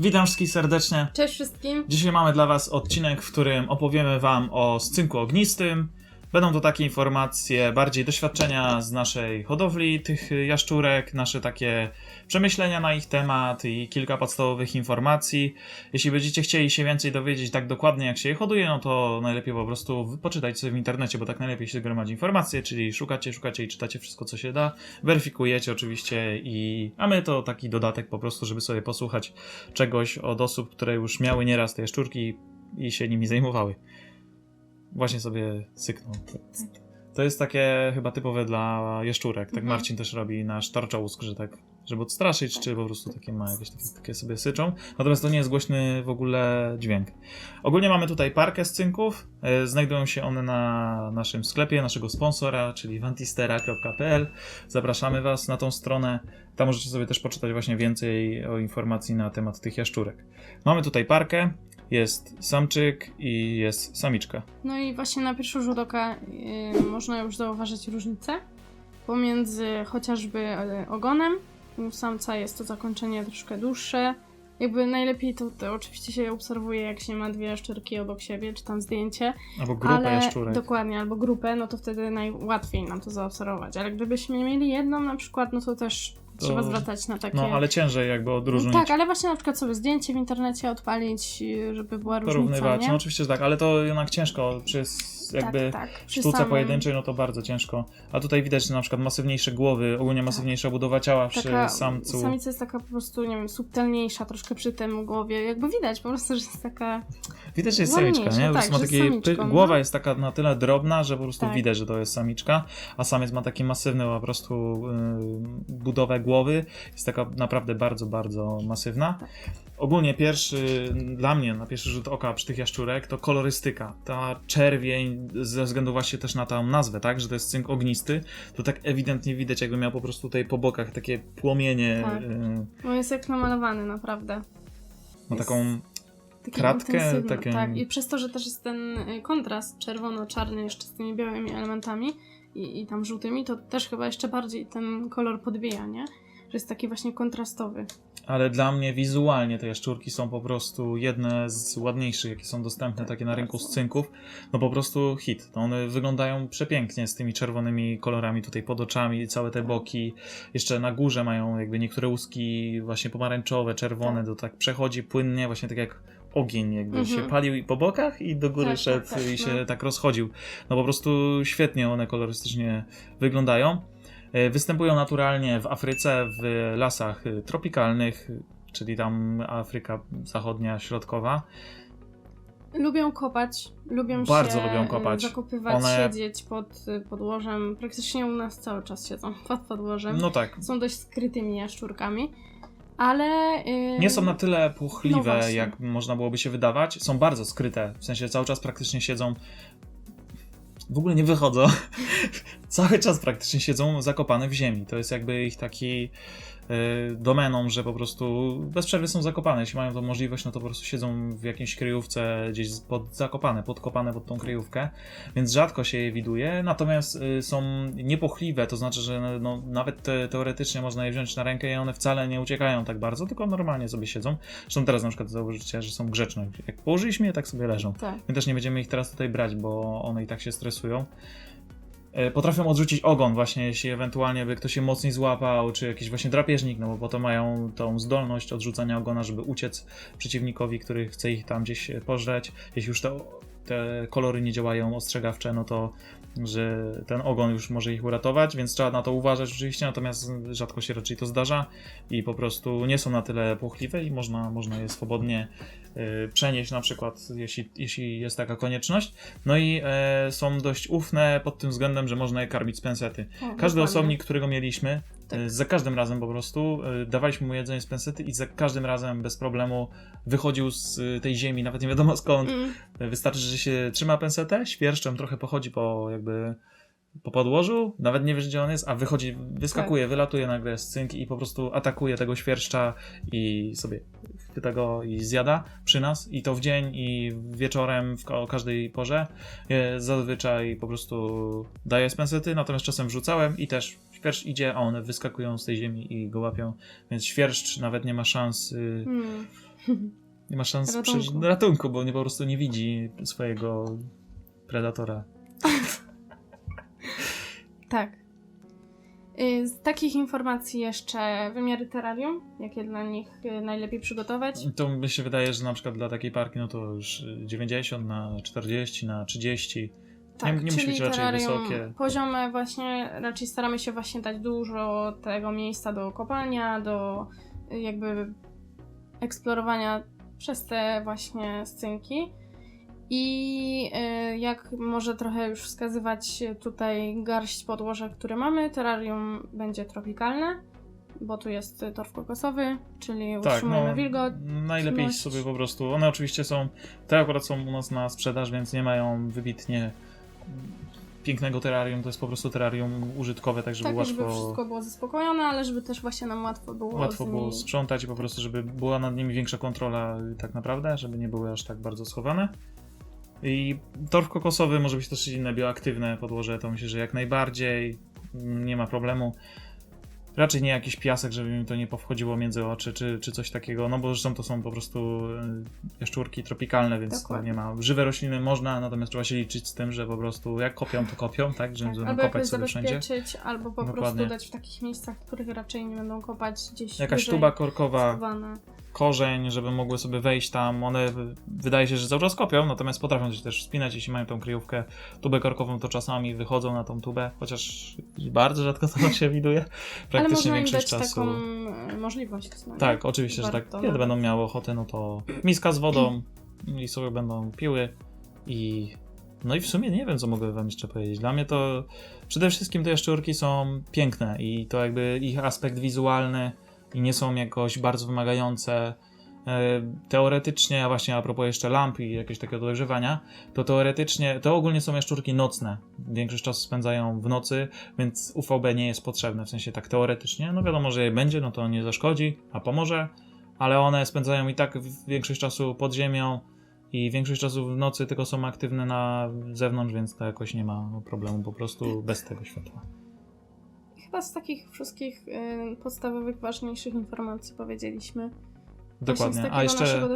Witam wszystkich serdecznie. Cześć wszystkim. Dzisiaj mamy dla Was odcinek, w którym opowiemy Wam o scynku ognistym. Będą to takie informacje, bardziej doświadczenia z naszej hodowli tych jaszczurek, nasze takie przemyślenia na ich temat i kilka podstawowych informacji. Jeśli będziecie chcieli się więcej dowiedzieć tak dokładnie, jak się je hoduje, no to najlepiej po prostu poczytajcie sobie w internecie, bo tak najlepiej się gromadzi informacje, czyli szukacie, szukacie i czytacie wszystko, co się da, weryfikujecie oczywiście i... A my to taki dodatek po prostu, żeby sobie posłuchać czegoś od osób, które już miały nieraz te jaszczurki i się nimi zajmowały. Właśnie sobie syknął. To jest takie chyba typowe dla jaszczurek. Tak Mhm. Marcin też robi na sztarczołusk, że tak, żeby odstraszyć, czy po prostu takie ma jakieś takie, takie sobie syczą. Natomiast to nie jest głośny w ogóle dźwięk. Ogólnie mamy tutaj parkę z cynków. E, Znajdują się one na naszym sklepie, naszego sponsora, czyli vantistera.pl. Zapraszamy Was na tą stronę. Tam możecie sobie też poczytać właśnie więcej o informacji na temat tych jaszczurek. Mamy tutaj parkę. Jest samczyk i jest samiczka. No i właśnie na pierwszy rzut oka y, można już zauważyć różnicę pomiędzy chociażby y, ogonem. U samca jest to zakończenie troszkę dłuższe. Jakby najlepiej to, to oczywiście się obserwuje, jak się ma dwie szczurki obok siebie, czy tam zdjęcie. Albo grupa ale jaszczurek. Dokładnie, albo grupę, no to wtedy najłatwiej nam to zaobserwować. Ale gdybyśmy mieli jedną na przykład, no to też To- trzeba zwracać na takie... No, ale ciężej jakby odróżnić. Tak, ale właśnie na przykład sobie zdjęcie w internecie odpalić, żeby była różnica, porównywać. nie? No oczywiście, że tak, ale to jednak ciężko przy s- jakby tak, tak. Sztuce samym- pojedynczej, no to bardzo ciężko. A tutaj widać że na przykład masywniejsze głowy, ogólnie masywniejsza budowa ciała przy taka, samcu. Samica jest taka po prostu, nie wiem, subtelniejsza troszkę przy tym głowie. Jakby widać po prostu, że jest taka. Widać, że jest samiczka, nie? Po tak, prostu ma takie, samiczką, no. głowa jest taka na tyle drobna, że po prostu Tak. widać, że to jest samiczka, a samiec ma taki masywny po prostu yy, budowę głowy. Jest taka naprawdę bardzo, bardzo masywna. Ogólnie pierwszy, dla mnie na pierwszy rzut oka przy tych jaszczurek to kolorystyka. Ta czerwień ze względu właśnie też na tą nazwę, tak, że to jest cynk ognisty, to tak ewidentnie widać jakby miał po prostu tutaj po bokach takie płomienie, Tak. No jest jak namalowany, naprawdę. ma Jest taką kratkę, takie- Tak, i przez to, że też jest ten y, kontrast czerwono-czarny jeszcze z tymi białymi elementami i, i tam żółtymi, to też chyba jeszcze bardziej ten kolor podbija, nie? Że jest taki właśnie kontrastowy. Ale dla mnie wizualnie te jaszczurki są po prostu jedne z ładniejszych, jakie są dostępne takie na rynku z cynków. No po prostu hit. No one wyglądają przepięknie z tymi czerwonymi kolorami tutaj pod oczami, całe te boki. Jeszcze na górze mają jakby niektóre łuski właśnie pomarańczowe, czerwone, to tak przechodzi płynnie, właśnie tak jak ogień jakby Mhm. się palił i po bokach i do góry Tak, szedł tak, tak, i się no. tak rozchodził. No po prostu świetnie one kolorystycznie wyglądają. E, Występują naturalnie w Afryce, w lasach y, tropikalnych, czyli tam Afryka Zachodnia, Środkowa. Lubią kopać, lubią Bardzo się lubią kopać. zakopywać, One- siedzieć pod podłożem. Praktycznie u nas cały czas siedzą pod podłożem. No tak, Są dość skrytymi jaszczurkami, ale... y, nie są na tyle No puchliwe, właśnie. jak można byłoby się wydawać. Są bardzo skryte, w sensie cały czas praktycznie siedzą. W ogóle nie wychodzą. cały czas praktycznie siedzą zakopane w ziemi. To jest jakby ich taki domeną, że po prostu bez przerwy są zakopane. Jeśli mają tą możliwość, no to po prostu siedzą w jakiejś kryjówce gdzieś pod, zakopane, podkopane pod tą kryjówkę, więc rzadko się je widuje, natomiast y, są niepochliwe, to znaczy, że no, nawet te, teoretycznie można je wziąć na rękę i one wcale nie uciekają tak bardzo, tylko normalnie sobie siedzą. Zresztą teraz na przykład zauważycie, że są grzeczne. Jak położyliśmy je, tak sobie leżą. Tak. My też nie będziemy ich teraz tutaj brać, bo one i tak się stresują. E, Potrafią odrzucić ogon właśnie, jeśli ewentualnie by ktoś się mocniej złapał, czy jakiś właśnie drapieżnik, no bo po to mają tą zdolność odrzucania ogona, żeby uciec przeciwnikowi, który chce ich tam gdzieś e, pożreć. Jeśli już te, te kolory nie działają ostrzegawcze, no to że ten ogon już może ich uratować, więc trzeba na to uważać oczywiście, natomiast rzadko się raczej to zdarza i po prostu nie są na tyle płochliwe i można, można je swobodnie y, przenieść na przykład, jeśli, jeśli jest taka konieczność. No i e, są dość ufne pod tym względem, że można je karmić z pensety. O, Każdy osobnik, którego mieliśmy, Tak. e, za każdym razem po prostu e, dawaliśmy mu jedzenie z pensety i za każdym razem bez problemu wychodził z e, tej ziemi, nawet nie wiadomo skąd. Mm, Wystarczy, że się trzyma pensetę, świerszczem trochę pochodzi po jakby po podłożu, nawet nie wiesz gdzie on jest, a wychodzi, wyskakuje, wylatuje nagle z cynki i po prostu atakuje tego świerszcza i sobie chwyta go i zjada przy nas i to w dzień i wieczorem w, o każdej porze. Zazwyczaj po prostu daję z pensety, natomiast czasem wrzucałem i też świerszcz idzie, a one wyskakują z tej ziemi i go łapią, więc świerszcz nawet nie ma szans y, mm. Nie ma szans Ratunku. ratunku. ratunku, bo nie po prostu nie widzi swojego predatora. Tak. Y, Z takich informacji jeszcze wymiary terrarium, jakie dla nich y, najlepiej przygotować. To mi się wydaje, że na przykład dla takiej parki, no to już 90 na 40 na 30. Tak, nie musi czyli być raczej terrarium wysokie. Poziome właśnie, raczej staramy się właśnie dać dużo tego miejsca do kopania, do jakby eksplorowania przez te właśnie scynki. I y, jak może trochę już wskazywać tutaj garść podłoża, które mamy, terrarium będzie tropikalne, bo tu jest torf kokosowy, czyli Tak, utrzymujemy no, wilgoć. najlepiej sobie po prostu. One oczywiście są, te akurat są u nas na sprzedaż, więc nie mają wybitnie pięknego terrarium. To jest po prostu terrarium użytkowe, tak żeby Tak, żeby łatwo, wszystko było zaspokojone, ale żeby też właśnie nam łatwo było łatwo z było nimi... sprzątać i po prostu, żeby była nad nimi większa kontrola tak naprawdę, żeby nie były aż tak bardzo schowane. I torf kokosowy może być też inne bioaktywne podłoże, to myślę, że jak najbardziej mm, nie ma problemu. Raczej nie jakiś piasek, żeby mi to nie powchodziło między oczy, czy, czy coś takiego, no bo zresztą to są po prostu y, jaszczurki tropikalne, więc to Dokładnie. nie ma. Żywe rośliny można, natomiast trzeba się liczyć z tym, że po prostu jak kopią, to kopią, tak? Że Tak, będą albo kopać sobie wszędzie. albo po Dokładnie. prostu dać w takich miejscach, w których raczej nie będą kopać gdzieś Jakaś tuba korkowa, schowane. Korzeń, żeby mogły sobie wejść tam. One wydaje się, że cały czas kopią, natomiast potrafią się też wspinać, jeśli mają tą kryjówkę. Tubę korkową to czasami wychodzą na tą tubę, chociaż bardzo rzadko to się widuje. Praktycznie większość czasu. taką e, możliwość. No? Tak, oczywiście, że tak. Kiedy będą miały ochotę, no to miska z wodą i sobie będą piły i no i w sumie nie wiem, co mogę wam jeszcze powiedzieć. Dla mnie to przede wszystkim te jaszczurki są piękne i to jakby ich aspekt wizualny i nie są jakoś bardzo wymagające. E, Teoretycznie, a właśnie a propos jeszcze lamp i jakiegoś takiego dojrzewania, to teoretycznie, to ogólnie są jaszczurki nocne. Większość czasu spędzają w nocy, więc UVB nie jest potrzebne, w sensie tak teoretycznie. No wiadomo, że je będzie, no to nie zaszkodzi, a pomoże, ale one spędzają i tak większość czasu pod ziemią i większość czasu w nocy tylko są aktywne na zewnątrz, więc to jakoś nie ma problemu po prostu bez tego światła. Chyba z takich wszystkich e, podstawowych, ważniejszych informacji powiedzieliśmy. Dokładnie. A jeszcze,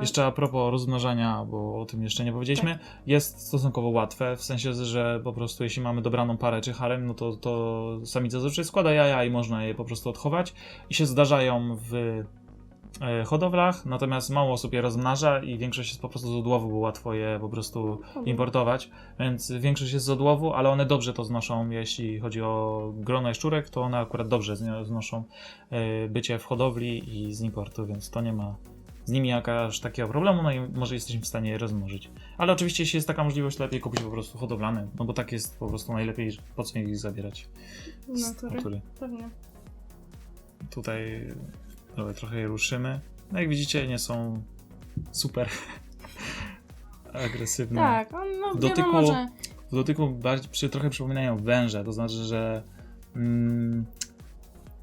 jeszcze a propos rozmnażania, bo o tym jeszcze nie powiedzieliśmy, jest stosunkowo łatwe, w sensie, że po prostu jeśli mamy dobraną parę czy harem, no to, to samica zazwyczaj składa jaja i można je po prostu odchować i się zdarzają w hodowlach, natomiast mało osób je rozmnaża i większość jest po prostu z odłowu, bo łatwo je po prostu importować, więc większość jest z odłowu, ale one dobrze to znoszą, jeśli chodzi o grono jaszczurek, to one akurat dobrze zno- znoszą e, bycie w hodowli i z importu, więc to nie ma z nimi jakaś takiego problemu, no i może jesteśmy w stanie je rozmnożyć. Ale oczywiście, jeśli jest taka możliwość, lepiej kupić po prostu hodowlane, no bo tak jest po prostu najlepiej, po co ich zabierać z natury. natury. Pewnie. Tutaj dobra, trochę je ruszymy. No jak widzicie, nie są super agresywne. Tak, on, no W wiadomo, dotyku- że w dotyku bardziej, przy, trochę przypominają węże, to znaczy, że mm,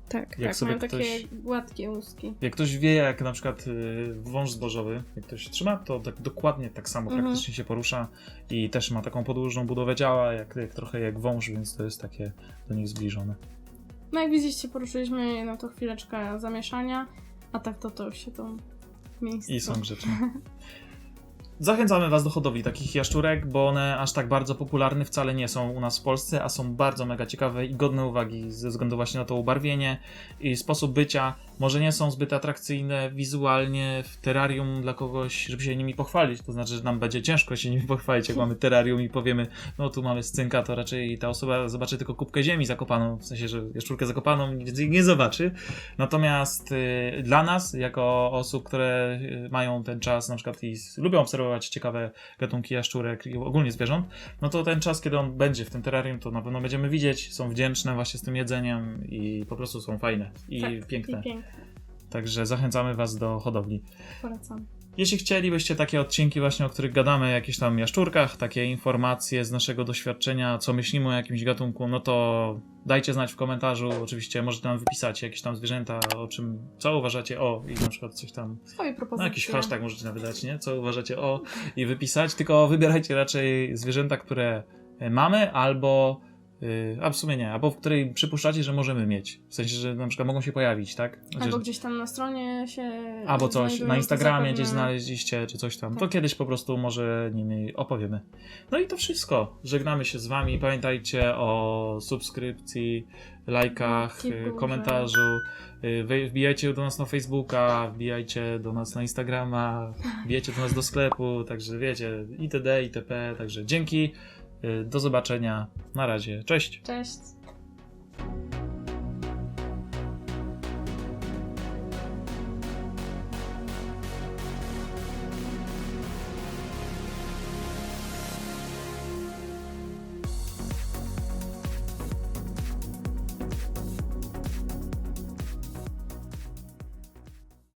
tak, jak tak sobie mają ktoś- takie gładkie łuski. jak ktoś wie, jak na przykład y, wąż zbożowy, jak ktoś trzyma, to tak dokładnie tak samo Mhm. praktycznie się porusza i też ma taką podłużną budowę ciała, jak, jak trochę jak wąż, więc to jest takie do nich zbliżone. No jak widzieliście, poruszyliśmy na to chwileczkę zamieszania, a tak to to się to miejsce. I są grzeczne. Zachęcamy Was do hodowli takich jaszczurek, bo one aż tak bardzo popularne wcale nie są u nas w Polsce, a są bardzo mega ciekawe i godne uwagi ze względu właśnie na to ubarwienie i sposób bycia. Może nie są zbyt atrakcyjne wizualnie w terrarium dla kogoś, żeby się nimi pochwalić. To znaczy, że nam będzie ciężko się nimi pochwalić, jak mamy terrarium i powiemy, no tu mamy scynka, to raczej ta osoba zobaczy tylko kubkę ziemi zakopaną, w sensie, że jaszczurkę zakopaną, więc jej nie zobaczy. Natomiast y, dla nas, jako osób, które y, mają ten czas na przykład i lubią obserwować ciekawe gatunki jaszczurek i ogólnie zwierząt, no to ten czas, kiedy on będzie w tym terrarium, to na pewno będziemy widzieć, są wdzięczne właśnie z tym jedzeniem i po prostu są fajne i Tak, piękne. I piękne. Także zachęcamy Was do hodowli. Polecam. Jeśli chcielibyście takie odcinki właśnie, o których gadamy, jakieś tam jaszczurkach, takie informacje z naszego doświadczenia, co myślimy o jakimś gatunku, no to dajcie znać w komentarzu. Oczywiście możecie nam wypisać jakieś tam zwierzęta, o czym, co uważacie o i na przykład coś tam, Swoje no propozycje. jakiś hashtag możecie nawet dać, nie? Co uważacie o i wypisać, tylko wybierajcie raczej zwierzęta, które mamy albo a w sumie nie, albo w której przypuszczacie, że możemy mieć. W sensie, że na przykład mogą się pojawić, tak? Chociaż- Albo gdzieś tam na stronie się. Albo coś na to Instagramie gdzieś znaleźliście, czy coś tam. To Tak. kiedyś po prostu może nimi opowiemy. No i to wszystko. Żegnamy się z wami. Pamiętajcie o subskrypcji, lajkach, y, komentarzu. Y, wy- Wbijajcie do nas na Facebooka, wbijajcie do nas na Instagrama, wbijajcie do nas do sklepu, także wiecie, itd., itp. Także dzięki. Y, Do zobaczenia. Na razie. Cześć. Cześć.